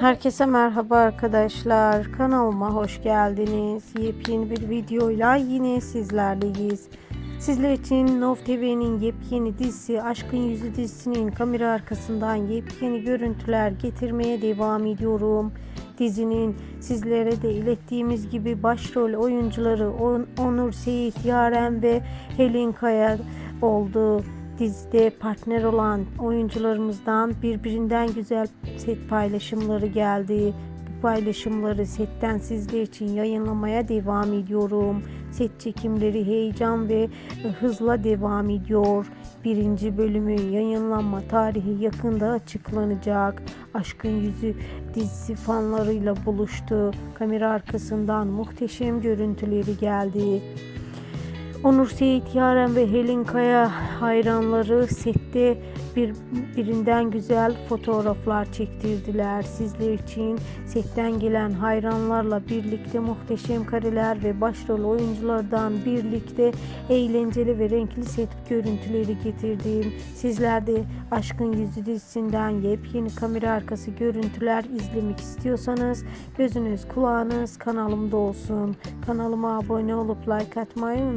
Herkese merhaba arkadaşlar. Kanalıma hoş geldiniz. Yepyeni bir videoyla yine sizlerleyiz. Sizler için Nov TV'nin yepyeni dizisi Aşkın Yüzü dizisinin kamera arkasından yepyeni görüntüler getirmeye devam ediyorum. Dizinin sizlere de ilettiğimiz gibi başrol oyuncuları On- Onur Seyit Yaren ve Helin Kaya oldu dizide partner olan oyuncularımızdan birbirinden güzel set paylaşımları geldi. Bu paylaşımları setten sizler için yayınlamaya devam ediyorum. Set çekimleri heyecan ve hızla devam ediyor. Birinci bölümü yayınlanma tarihi yakında açıklanacak. Aşkın Yüzü dizisi fanlarıyla buluştu. Kamera arkasından muhteşem görüntüleri geldi. Onur Seyit Yaren ve Helin Kaya hayranları sette bir, birinden güzel fotoğraflar çektirdiler. Sizler için setten gelen hayranlarla birlikte muhteşem kareler ve başrol oyunculardan birlikte eğlenceli ve renkli set görüntüleri getirdim. Sizler de Aşkın Yüzü dizisinden yepyeni kamera arkası görüntüler izlemek istiyorsanız gözünüz kulağınız kanalımda olsun. Kanalıma abone olup like atmayı